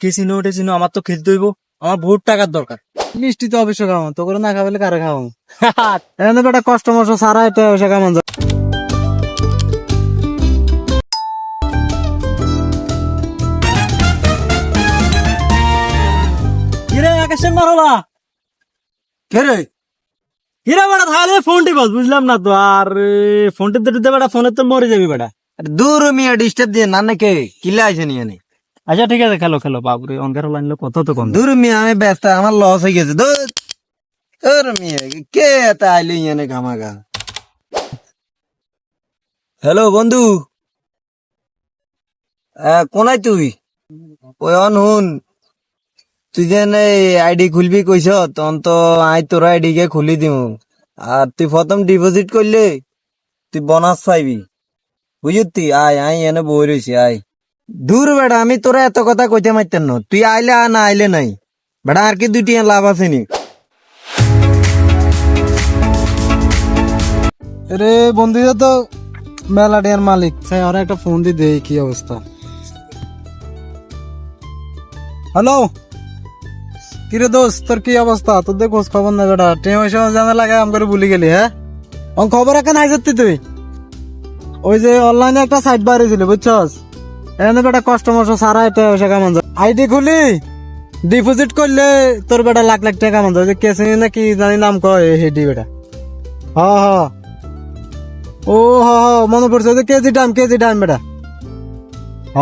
কে চিনো ওটা আমার তো খেলতে হইব। আমার বহুত টাকার দরকার। মিষ্টি তো অবশ্য খাওয়া তো করে না খাবেলে কারে খাওয়া এখানে বেটা কষ্ট মষ্ট সারা এটা কামান কিরে কে কিরে? ফোনটি বস বুঝলাম না তো। আর ফোনটি বেটা ফোনে তো মরে যাবি বেটা। দূর মিয়া ডিস্টার্ব দিয়ে না নাকি? কিলা আছে নিয়ে আচ্ছা ঠিক আছে, খেলো খেলো। বাবরে অনকার লাইনলো কত তো কম। দূর মিয়া, আমি ব্যস্ত, আমার লস হয়ে গেছে। দূর। দূর মিয়া, কে এত আইলি ইয়ানে গামাগা হ্যালো, বন্ধু। কোনায় তুই? ওই হুন তুই যেন আইডি খুলবি কইস তখন তো আই তোর আইডি কে খুলি দিম। আর তুই প্রথম ডিপোজিট করলে, তুই বোনাস পাইবি। বুঝতি আয় আই এনে বই রয়েছি আয়। দূর বেড়া, আমি তোরা এত কথা কইতে মারতেন না। তুই আইলে আর না আইলে নাই। বেড়া, আর কি দুটি লাভ আছে নি? রে বন্ধু তো মেলা ডেয়ার মালিক। তাই আর একটা ফোন দি দেই, কি অবস্থা? হ্যালো? কিরে দোস্ত, তোর কি অবস্থা? তোর দেখ খোঁজ খবর না বেটা টেন পয়সা জানা লাগে আম করে ভুলি গেলি হ্যাঁ? ও খবর এখন যাচ্ছি তুই। ওই যে অনলাইনে একটা সাইট বাইরে ছিল বুঝছস? এখানে বেটা কষ্ট মষ্ট সারা এটা পয়সা কামান যায় আইডি খুলি ডিপোজিট করলে তোর বেটা লাখ লাখ টাকা কামান যায় যে কেসে না কি জানি নাম কয় হেডি বেটা। হ হ। ও, হ হ মনে পড়ছে যে কেজি ডাম কেজি ডাম বেটা। হ।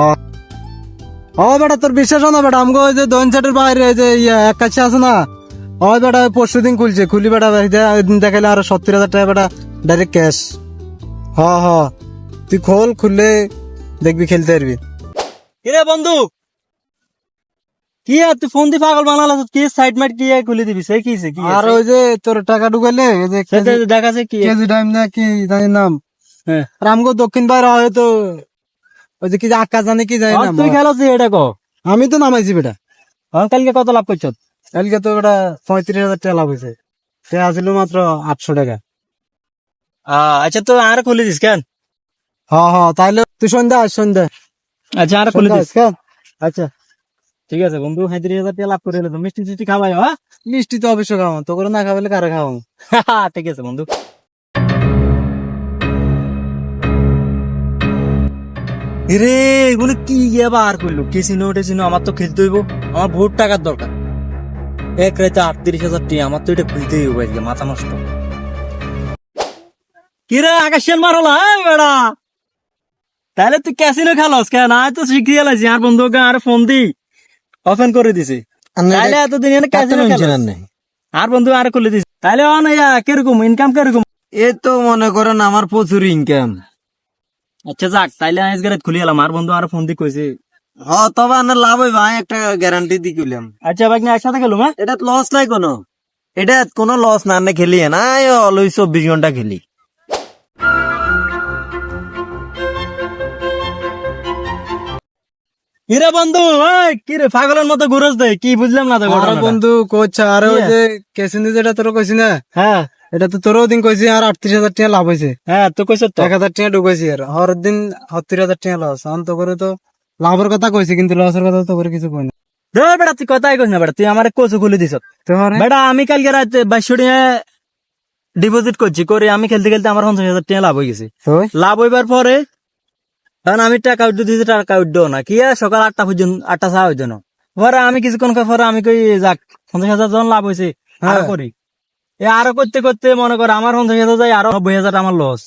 ও বেটা তোর বিশ্বাস না বেটা? আমগো ওই যে দোন সেটের বাইরে যে ইয়া এক আছে না? ওই বেটা পরশু দিন খুলছে। খুলি বেটা দেখাইলে আরও সত্তর হাজার টাকা বেটা ডাইরেক্ট ক্যাশ হ হ। তুই খোল, খুললে দেখবি, খেলতে পারবি কিরে বন্ধু? কি আর তুই ফোন দি পাগল বানালা কি সাইড মাইট কি খুলে দিবি? সে কি কি আর ওই যে তোর টাকা ঢুকাইলে ওই যে দেখাছে কি? কেজি টাইম না কি জানি নাম। হ্যাঁ। আর আমগো দক্ষিণ বাইরে হয়তো ওই যে কি যে আক্কা জানি কি জানি নাম। তুই খেলো এটা কো। আমি তো নামাইছি বেটা। কালকে কত লাভ করছ? কালকে তো বেটা পঁয়ত্রিশ হাজার টাকা লাভ হয়েছে সে আসিল মাত্র আটশো টাকা। আচ্ছা তো আর খুলে দিস কেন? হ হ তাইলে তুই সন্ধ্যা সন্ধ্যা। আচ্ছা আর খুলে দিস। আচ্ছা। ঠিক আছে বন্ধু পঁয়ত্রিশ হাজার টাকা লাভ করে এলো তো মিষ্টি টিষ্টি খাওয়াই হ্যাঁ? মিষ্টি তো অবশ্য খাওয়া তো করে না খাওয়ালে কারে খাওয়া ঠিক আছে বন্ধু। রে এগুলো কি আবার করল? কে চিনো ওটা চিনো আমার তো খেলতে হইব। আমার বহুত টাকার দরকার। এক রাতে আটত্রিশ হাজার টি আমার তো এটা খুলতেই হইব আজকে মাথা নষ্ট। কিরে আকাশের মারলা হ্যাঁ বেড়া! তাহলে তুই ক্যাসিনো খেলস কেন? আয় তো শিখিয়ে গেলাছি আর বন্ধুকে আর ফোন দি। ওপেন করে দিছি। তাহলে এতদিন এনে ক্যাসিনো আর বন্ধু আর খুলে দিছি। তাহলে অন ইয়া কীরকম? ইনকাম কীরকম? এ তো মনে করেন আমার প্রচুর ইনকাম আচ্ছা যাক তাইলে আজকে রাত খুলে এলাম। আর বন্ধু আর ফোন দি কইছে। হ তবে আমার লাভ হইব আমি একটা গ্যারান্টি দি কইলাম। আচ্ছা ভাই একসাথে খেলুম হ্যাঁ? এটা লস নাই কোনো। এটা কোনো লস না না খেলি না। অলওয়েজ চব্বিশ ঘণ্টা খেলি। কিরে বন্ধু কিরে পাগলের মতো ঘুরস দে কি বুঝলাম না তো বন্ধু কোচ আর ওই যে কেসিনি যেটা তোর কইছি না হ্যাঁ। এটা তো তোরও দিন কইছি আর আটত্রিশ হাজার টাকা লাভ হয়েছে হ্যাঁ তো কইছ তো। এক হাজার টাকা ঢুকাইছি আর হর দিন সত্তর হাজার টাকা লস তো করে তো লাভের কথা কইছি কিন্তু লসের কথা তো করে কিছু কই না দে বেটা তুই কথাই কইছ না বেটা তুই আমার কোচ খুলে দিছ। তোমার? বেটা আমি কালকে রাতে বাইশশো টাকা ডিপোজিট করছি করে আমি খেলতে খেলতে আমার পঞ্চাশ হাজার টাকা লাভ হয়ে গেছে। লাভ হইবার পরে কারণ আমি টাকা উঠতে দিয়েছি টাকা উঠতেও না। কি সকাল আটটা পর্যন্ত আটটা চা হইতো না পরে আমি কিছুক্ষণ পরে আমি কই যাক পঞ্চাশ হাজার জন লাভ হয়েছে আরও হ্যাঁ। করি। এ আরও করতে করতে মনে কর আমার পঞ্চাশ হাজার যায় আরও নব্বই হাজার আমার লস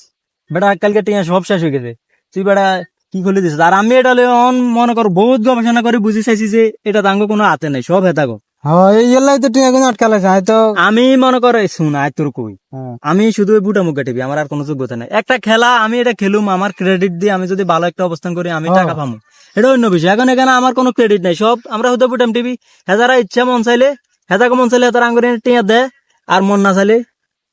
বেটা কালকে টিয়া সব শেষ হয়ে গেছে। তুই বেটা কি খুলে দিস আর আমি এটা লইয়া মনে কর বহুত গবেষণা করে বুঝি চাইছি যে এটা তাঙ্গ কোনো হাতে নাই সব হেতা গো হ্যাঁ এই এলাই তো টিয়া আয় তো। আমি মনে করে শুন আয় তোর কই। হ্যাঁ। আমি শুধু ওই বুটা মুখে টিপি আমার আর কোনো যোগ্যতা নাই। একটা খেলা আমি এটা খেলুম আমার ক্রেডিট দিয়ে আমি যদি ভালো একটা অবস্থান করি আমি হ্যাঁ। টাকা পাবো এটা অন্য বিষয়। এখন এখানে আমার কোনো ক্রেডিট নাই। সব আমরা হয়তো বুটাম টিভি। হেজারা ইচ্ছা মন চাইলে হেজাকে মন চাইলে হেতার আঙ্গুরে টিয়া দেয় আর মন না চাইলে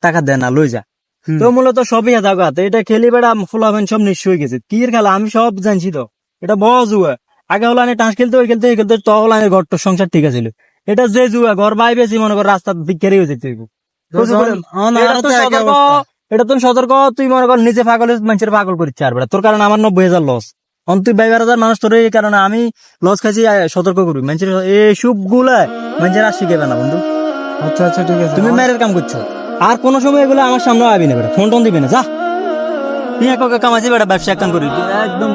টাকা দেয় না লই যা। তো মূলত সবই হেতা হাতে। এটা খেলি বেড়া ফলাফেন সব হয়ে গেছে। কি খেলা? আমি সব জানছি তো। এটা বড় জুয়া আগে হলো আমি টাঁস খেলতে ওই খেলতে খেলতে তো হলো ঘর তোর সংসার ঠিক আছে এটা যে জুয়া ঘর বাই বেশি মনে কর রাস্তা বিক্রি হয়ে যেতে এটা আরও তো তো একই সতর্ক। তুই মনে কর নিজে পাগল মানুষের পাগল করিস আর তোর কারণে আমার নব্বই হাজার লস তুই বাইবার হাজার মানুষ তোর এই কারণে আমি লস খাইছি সতর্ক করি মানুষের এই সুপগুলা মানুষের আর শিখেবে না বন্ধু। আচ্ছা আচ্ছা ঠিক আছে। তুমি মেয়ের কাম করছ। আর কোন সময় এগুলো আমার সামনে আবি না বেটা। ফোন টোন দিবি না যা। তুই একক কামাইছি বেটা ব্যবসা একখান করি একদম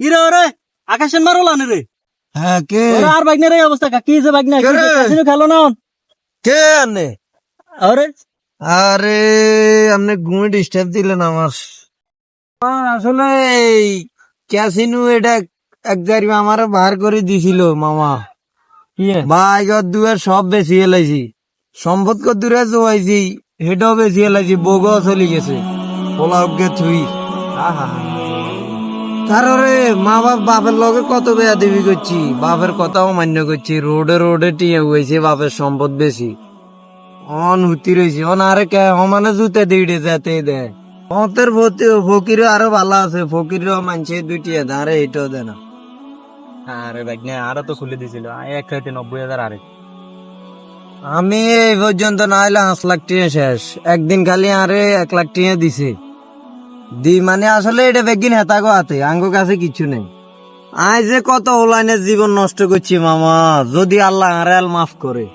ইরে ওরে আকাশের মারো লানে রে হ্যাঁ কে? ওরে আর এই অবস্থা কি যে বাইক না কাসিনো খেলো না কে আনে? আরে। আরে আপনি ঘুমে ডিস্টার্ব দিলেন আমার। আসলে এই ক্যাসিনো এটা এক জারি আমার বার করে দিছিল মামা? ভাই দুয়ার সব বেশি এলাইছি। সম্পদ দূরে জোয়াইছি হেটাও বেশি এলাইছি বগও চলে গেছে। পোলাওকে থুই। তারপরে মা বাপ বাপের লগে কত বেয়া দেবী করছি। বাপের কথাও মান্য করছি রোডে রোডে টিয়ে হয়েছে বাপের সম্পদ বেশি। অন হুতি রয়েছে অন আরে কে সমানে জুতে দিড়ে যেতে দে। অতের ফকির আরও ভালো আছে ফকিরও মানছে দুইটিয়া দে আরে এটাও দে না। আরে বাইক না আরও তো খুলে দিছিল এক রাইতে নব্বই হাজার আরে। আমি এই পর্যন্ত না হলে পাঁচ লাখ টিয়া শেষ। একদিন খালি আরে এক লাখ টিয়া দিছে। দি মানে আসলে এটা বেগিন হেতাগো হাতে আঙ্গো কাছে কিছু নেই। আই যে কত হোলাইনের জীবন নষ্ট করছি মামা যদি আল্লাহ আরে আল মাফ করে।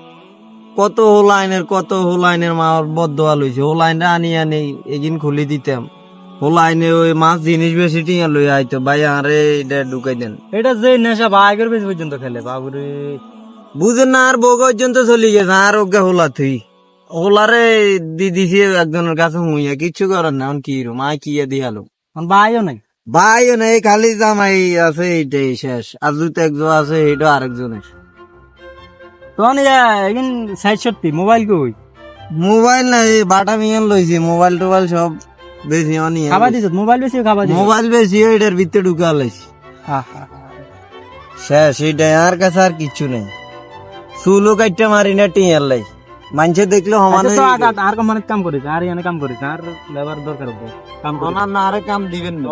কত হোলাইনের কত হোলাইনের মা বদোয়া লইছে হোলাইনে আনি আনি এগিন খুলি দিতাম। হোলাইনে ওই মাছ জিনিস বেশি টিয়া লই আইতো ভাই আরে এটা ঢুকাই দেন। এটা যে নেশা বাইকের বেশি পর্যন্ত খেলে বাবুরে। বুঝেন না আর বউ পর্যন্ত চলে গেছে আর ওকে হোলা থুই। হোলারে দি দিছি একজনের কাছে হুইয়া কিচ্ছু করার না কি রুম আয় কি দিয়ালো। বাইও নাই। ভাই নেই খালি জামাই আছে এইটাই শেষ। আর দুটো একজন আছে এইটা আরেকজনের। তখন এখন সাইড সত্যি মোবাইল কই? মোবাইল নাই বাটা মিয়ান লইছি মোবাইল টোবাইল সব বেশি অনিয়ে খাবার দিছ মোবাইল বেশি খাবার দিছ? মোবাইল বেশি এটার ভিতরে ঢুকা লাইছি। শেষ এইটাই আর কাছে আর কিচ্ছু নেই। চুলো কাটটা মারি না টিয়ার লাই মানুষে দেখল সমানে আচ্ছা, তো আগা আর কোম্পানির কাম করে আর এখানে কাম করে আর লেবার দরকার হবে কাম করে না আরে কাম দিবেন না।